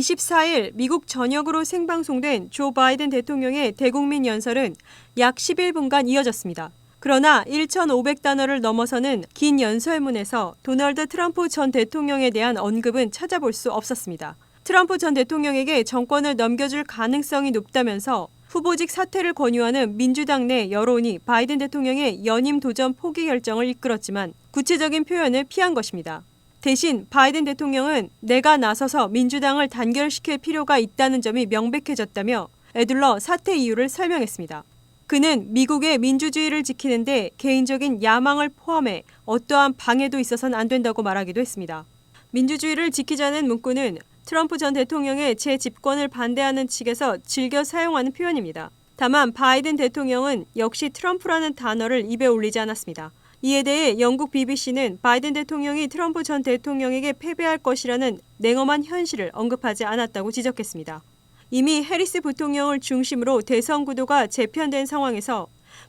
24일 미국 전역으로 생방송된 조 바이든 대통령의 대국민 연설은 약 11분간 이어졌습니다. 그러나 1,500단어를 넘어서는 긴 연설문에서 도널드 트럼프 전 대통령에 대한 언급은 찾아볼 수 없었습니다. 트럼프 전 대통령에게 정권을 넘겨줄 가능성이 높다면서 후보직 사퇴를 권유하는 민주당 내 여론이 바이든 대통령의 연임 도전 포기 결정을 이끌었지만 구체적인 표현을 피한 것입니다. 대신 바이든 대통령은 내가 나서서 민주당을 단결시킬 필요가 있다는 점이 명백해졌다며 애둘러 사퇴 이유를 설명했습니다. 그는 미국의 민주주의를 지키는데 개인적인 야망을 포함해 어떠한 방해도 있어서는 안 된다고 말하기도 했습니다. 민주주의를 지키자는 문구는 트럼프 전 대통령의 재집권을 반대하는 측에서 즐겨 사용하는 표현입니다. 다만 바이든 대통령은 역시 트럼프라는 단어를 입에 올리지 않았습니다. 이에 대해 영국 BBC는 바이든 대통령이 트럼프 전 대통령에게 패배할 것이라는 냉엄한 현실을 언급하지 않았다고 지적했습니다. 이미 해리스 부통령을 중심으로 대선 구도가 재편된 상황에서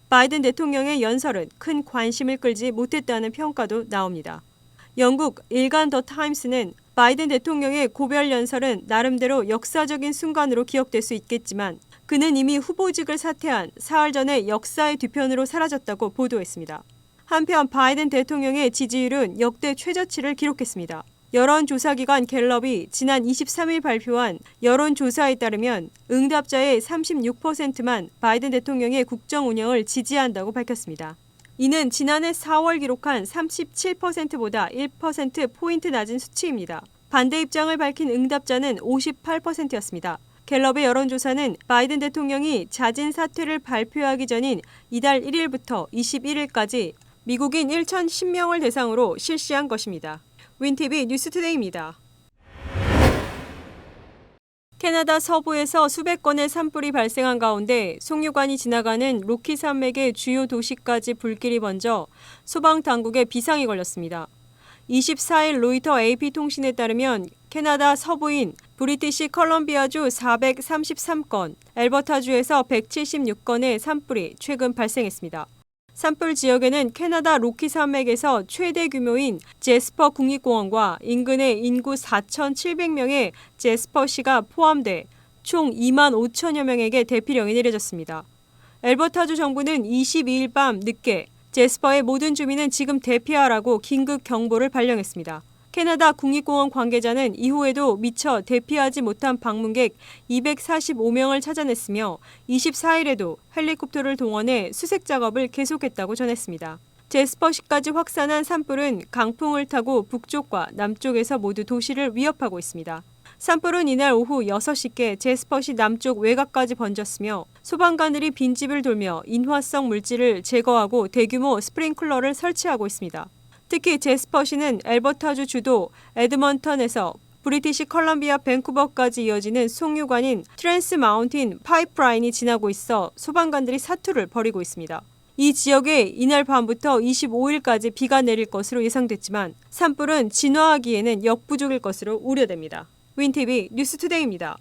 바이든 대통령의 연설은 큰 관심을 끌지 못했다는 평가도 나옵니다. 영국 일간 더 타임스는 바이든 대통령의 고별 연설은 나름대로 역사적인 순간으로 기억될 수 있겠지만 그는 이미 후보직을 사퇴한 사흘 전에 역사의 뒤편으로 사라졌다고 보도했습니다. 한편 바이든 대통령의 지지율은 역대 최저치를 기록했습니다. 여론조사기관 갤럽이 지난 23일 발표한 여론조사에 따르면 응답자의 36%만 바이든 대통령의 국정 운영을 지지한다고 밝혔습니다. 이는 지난해 4월 기록한 37%보다 1%포인트 낮은 수치입니다. 반대 입장을 밝힌 응답자는 58%였습니다. 갤럽의 여론조사는 바이든 대통령이 자진 사퇴를 발표하기 전인 이달 1일부터 21일까지 미국인 1,010명을 대상으로 실시한 것입니다. 윈티비 뉴스투데이입니다. 캐나다 서부에서 수백 건의 산불이 발생한 가운데 송유관이 지나가는 로키 산맥의 주요 도시까지 불길이 번져 소방 당국에 비상이 걸렸습니다. 24일 로이터 AP통신에 따르면 캐나다 서부인 브리티시 컬럼비아주 433건, 엘버타주에서 176건의 산불이 최근 발생했습니다. 산불 지역에는 캐나다 로키 산맥에서 최대 규모인 제스퍼 국립공원과 인근의 인구 4,700명의 제스퍼시가 포함돼 총 2만 5천여 명에게 대피령이 내려졌습니다. 엘버타주 정부는 22일 밤 늦게 제스퍼의 모든 주민은 지금 대피하라고 긴급 경보를 발령했습니다. 캐나다 국립공원 관계자는 이후에도 미처 대피하지 못한 방문객 245명을 찾아냈으며 24일에도 헬리콥터를 동원해 수색 작업을 계속했다고 전했습니다. 제스퍼시까지 확산한 산불은 강풍을 타고 북쪽과 남쪽에서 모두 도시를 위협하고 있습니다. 산불은 이날 오후 6시께 제스퍼시 남쪽 외곽까지 번졌으며 소방관들이 빈집을 돌며 인화성 물질을 제거하고 대규모 스프링클러를 설치하고 있습니다. 특히 제스퍼시는 엘버타주 주도 에드먼턴에서 브리티시 컬럼비아 밴쿠버까지 이어지는 송유관인 트랜스 마운틴 파이프라인이 지나고 있어 소방관들이 사투를 벌이고 있습니다. 이 지역에 이날 밤부터 25일까지 비가 내릴 것으로 예상됐지만 산불은 진화하기에는 역부족일 것으로 우려됩니다. 윈티비 뉴스투데이입니다.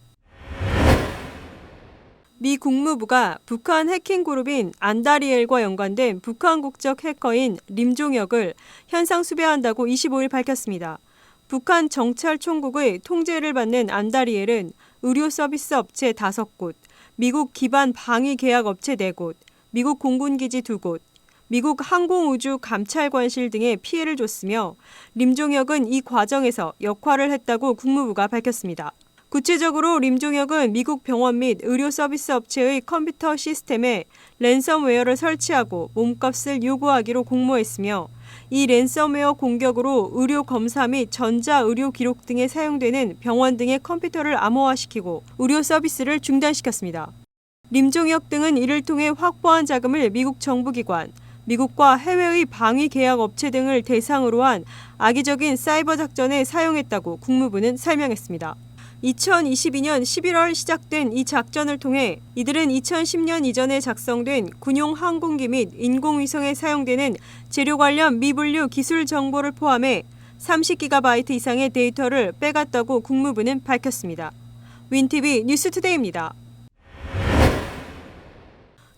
미 국무부가 북한 해킹 그룹인 안다리엘과 연관된 북한 국적 해커인 림종혁을 현상 수배한다고 25일 밝혔습니다. 북한 정찰총국의 통제를 받는 안다리엘은 의료 서비스 업체 5곳, 미국 기반 방위 계약 업체 4곳, 미국 공군기지 2곳, 미국 항공우주 감찰관실 등에 피해를 줬으며 림종혁은 이 과정에서 역할을 했다고 국무부가 밝혔습니다. 구체적으로 림종혁은 미국 병원 및 의료 서비스 업체의 컴퓨터 시스템에 랜섬웨어를 설치하고 몸값을 요구하기로 공모했으며 이 랜섬웨어 공격으로 의료 검사 및 전자 의료 기록 등에 사용되는 병원 등의 컴퓨터를 암호화시키고 의료 서비스를 중단시켰습니다. 림종혁 등은 이를 통해 확보한 자금을 미국 정부기관, 미국과 해외의 방위 계약 업체 등을 대상으로 한 악의적인 사이버 작전에 사용했다고 국무부는 설명했습니다. 2022년 11월 시작된 이 작전을 통해 이들은 2010년 이전에 작성된 군용 항공기 및 인공위성에 사용되는 재료 관련 미분류 기술 정보를 포함해 30GB 이상의 데이터를 빼갔다고 국무부는 밝혔습니다. 윈티비 뉴스투데이입니다.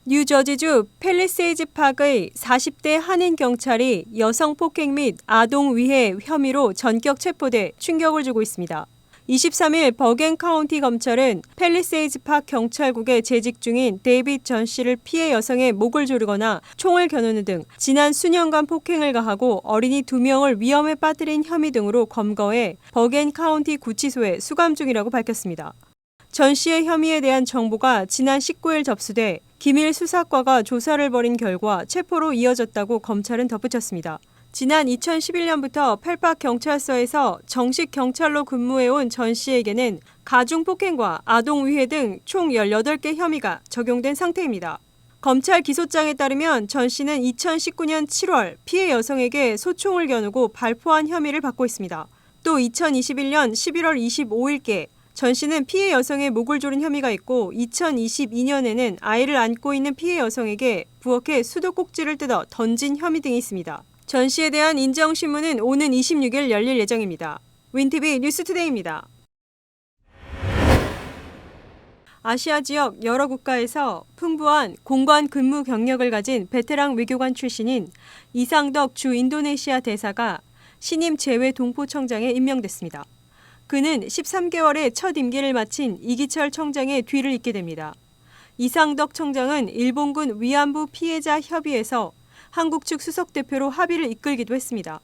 뉴저지주 펠리세이즈 파크의 40대 한인 경찰이 여성 폭행 및 아동 위해 혐의로 전격 체포돼 충격을 주고 있습니다. 23일 버겐 카운티 검찰은 펠리세이즈 팍 경찰국에 재직 중인 데이빗 전 씨를 피해 여성의 목을 조르거나 총을 겨누는 등 지난 수년간 폭행을 가하고 어린이 두 명을 위험에 빠뜨린 혐의 등으로 검거해 버겐 카운티 구치소에 수감 중이라고 밝혔습니다. 전 씨의 혐의에 대한 정보가 지난 19일 접수돼 기밀 수사과가 조사를 벌인 결과 체포로 이어졌다고 검찰은 덧붙였습니다. 지난 2011년부터 펠팍 경찰서에서 정식 경찰로 근무해온 전 씨에게는 가중 폭행과 아동 위해 등 총 18개 혐의가 적용된 상태입니다. 검찰 기소장에 따르면 전 씨는 2019년 7월 피해 여성에게 소총을 겨누고 발포한 혐의를 받고 있습니다. 또 2021년 11월 25일께 전 씨는 피해 여성의 목을 조른 혐의가 있고 2022년에는 아이를 안고 있는 피해 여성에게 부엌에 수도꼭지를 뜯어 던진 혐의 등이 있습니다. 전 씨에 대한 인정신문은 오는 26일 열릴 예정입니다. 윈티비 뉴스투데이입니다. 아시아 지역 여러 국가에서 풍부한 공관 근무 경력을 가진 베테랑 외교관 출신인 이상덕 주 인도네시아 대사가 신임 재외 동포청장에 임명됐습니다. 그는 13개월의 첫 임기를 마친 이기철 청장의 뒤를 잇게 됩니다. 이상덕 청장은 일본군 위안부 피해자 협의회에서 한국 측 수석 대표로 합의를 이끌기도 했습니다.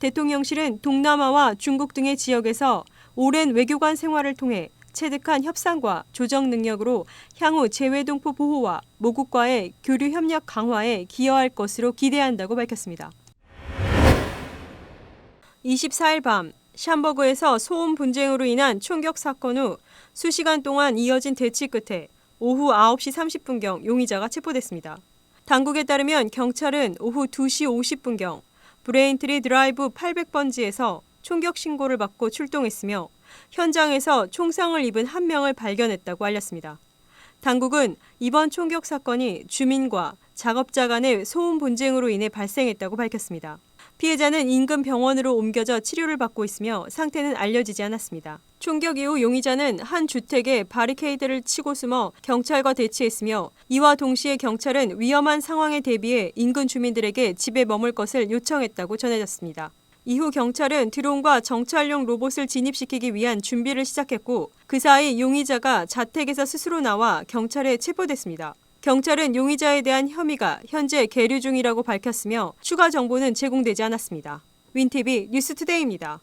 대통령실은 동남아와 중국 등의 지역에서 오랜 외교관 생활을 통해 체득한 협상과 조정 능력으로 향후 재외동포 보호와 모국과의 교류 협력 강화에 기여할 것으로 기대한다고 밝혔습니다. 24일 밤 샴버그에서 소음 분쟁으로 인한 총격 사건 후 수시간 동안 이어진 대치 끝에 오후 9시 30분경 용의자가 체포됐습니다. 당국에 따르면 경찰은 오후 2시 50분경 브레인트리 드라이브 800번지에서 총격 신고를 받고 출동했으며 현장에서 총상을 입은 한 명을 발견했다고 알렸습니다. 당국은 이번 총격 사건이 주민과 작업자 간의 소음 분쟁으로 인해 발생했다고 밝혔습니다. 피해자는 인근 병원으로 옮겨져 치료를 받고 있으며 상태는 알려지지 않았습니다. 총격 이후 용의자는 한 주택에 바리케이드를 치고 숨어 경찰과 대치했으며 이와 동시에 경찰은 위험한 상황에 대비해 인근 주민들에게 집에 머물 것을 요청했다고 전해졌습니다. 이후 경찰은 드론과 정찰용 로봇을 진입시키기 위한 준비를 시작했고 그 사이 용의자가 자택에서 스스로 나와 경찰에 체포됐습니다. 경찰은 용의자에 대한 혐의가 현재 계류 중이라고 밝혔으며 추가 정보는 제공되지 않았습니다. 윈티비 뉴스투데이입니다.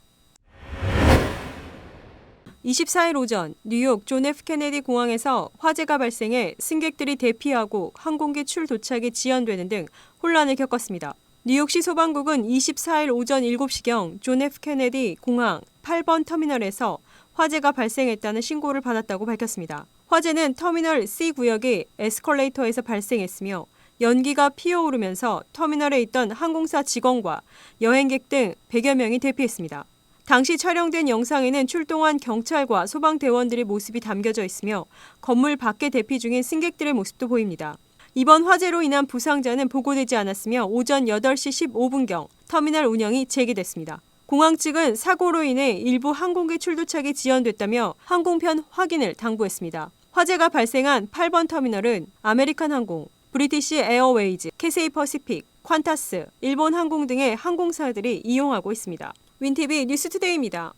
24일 오전 뉴욕 존 F 케네디 공항에서 화재가 발생해 승객들이 대피하고 항공기 출 도착이 지연되는 등 혼란을 겪었습니다. 뉴욕시 소방국은 24일 오전 7시경 존 F 케네디 공항 8번 터미널에서 화재가 발생했다는 신고를 받았다고 밝혔습니다. 화재는 터미널 C 구역의 에스컬레이터에서 발생했으며 연기가 피어오르면서 터미널에 있던 항공사 직원과 여행객 등 100여 명이 대피했습니다. 당시 촬영된 영상에는 출동한 경찰과 소방대원들의 모습이 담겨져 있으며 건물 밖에 대피 중인 승객들의 모습도 보입니다. 이번 화재로 인한 부상자는 보고되지 않았으며 오전 8시 15분경 터미널 운영이 재개됐습니다. 공항 측은 사고로 인해 일부 항공기 출도착이 지연됐다며 항공편 확인을 당부했습니다. 화재가 발생한 8번 터미널은 아메리칸 항공, 브리티시 에어웨이즈, 캐세이 퍼시픽, 퀀타스, 일본 항공 등의 항공사들이 이용하고 있습니다. 윈티비 뉴스투데이입니다.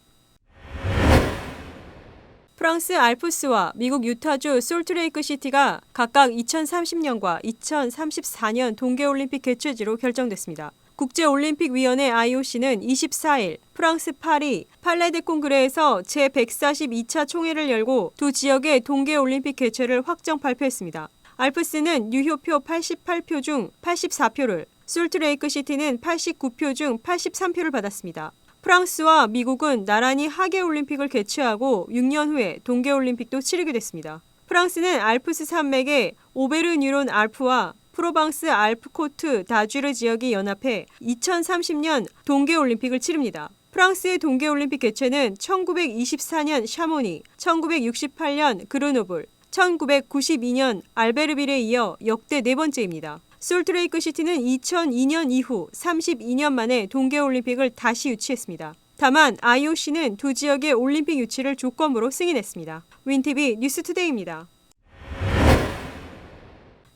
프랑스 알프스와 미국 유타주 솔트레이크 시티가 각각 2030년과 2034년 동계올림픽 개최지로 결정됐습니다. 국제올림픽위원회 IOC는 24일 프랑스 파리 팔레데 콩그레에서 제142차 총회를 열고 두 지역의 동계올림픽 개최를 확정 발표했습니다. 알프스는 유효표 88표 중 84표를, 솔트레이크 시티는 89표 중 83표를 받았습니다. 프랑스와 미국은 나란히 하계 올림픽을 개최하고 6년 후에 동계 올림픽도 치르게 됐습니다. 프랑스는 알프스 산맥의 오베르 뉴론 알프와 프로방스 알프코트 다주르 지역이 연합해 2030년 동계올림픽을 치릅니다. 프랑스의 동계올림픽 개최는 1924년 샤모니, 1968년 그르노블, 1992년 알베르빌에 이어 역대 네 번째입니다. 솔트레이크 시티는 2002년 이후 32년 만에 동계올림픽을 다시 유치했습니다. 다만 IOC는 두 지역의 올림픽 유치를 조건으로 승인했습니다. 윈티비 뉴스투데이입니다.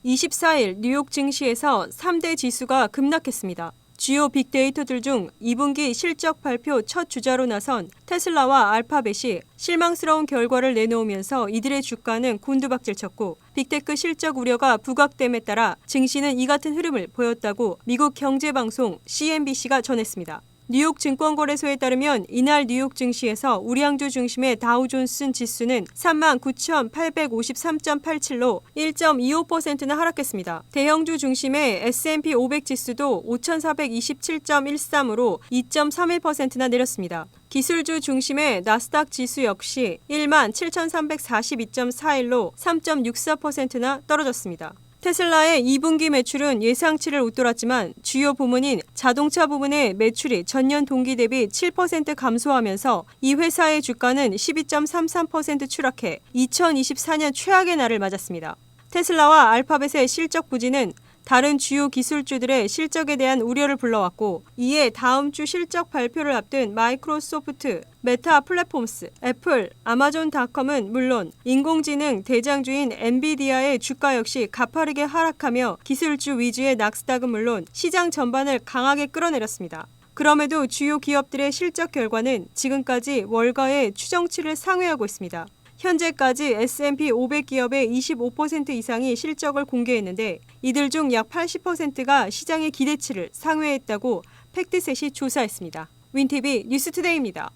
24일 뉴욕 증시에서 3대 지수가 급락했습니다. 주요 빅데이터들 중 2분기 실적 발표 첫 주자로 나선 테슬라와 알파벳이 실망스러운 결과를 내놓으면서 이들의 주가는 곤두박질 쳤고 빅테크 실적 우려가 부각됨에 따라 증시는 이 같은 흐름을 보였다고 미국 경제방송 CNBC가 전했습니다. 뉴욕 증권거래소에 따르면 이날 뉴욕 증시에서 우량주 중심의 다우존스 지수는 39,853.87로 1.25%나 하락했습니다. 대형주 중심의 S&P 500 지수도 5,427.13으로 2.31%나 내렸습니다. 기술주 중심의 나스닥 지수 역시 17,342.41로 3.64%나 떨어졌습니다. 테슬라의 2분기 매출은 예상치를 웃돌았지만 주요 부문인 자동차 부문의 매출이 전년 동기 대비 7% 감소하면서 이 회사의 주가는 12.33% 추락해 2024년 최악의 날을 맞았습니다. 테슬라와 알파벳의 실적 부진은 다른 주요 기술주들의 실적에 대한 우려를 불러왔고 이에 다음 주 실적 발표를 앞둔 마이크로소프트, 메타 플랫폼스, 애플, 아마존닷컴은 물론 인공지능 대장주인 엔비디아의 주가 역시 가파르게 하락하며 기술주 위주의 낙스닥은 물론 시장 전반을 강하게 끌어내렸습니다. 그럼에도 주요 기업들의 실적 결과는 지금까지 월가의 추정치를 상회하고 있습니다. 현재까지 S&P 500 기업의 25% 이상이 실적을 공개했는데 이들 중 약 80%가 시장의 기대치를 상회했다고 팩트셋이 조사했습니다. 윈티비 뉴스투데이입니다.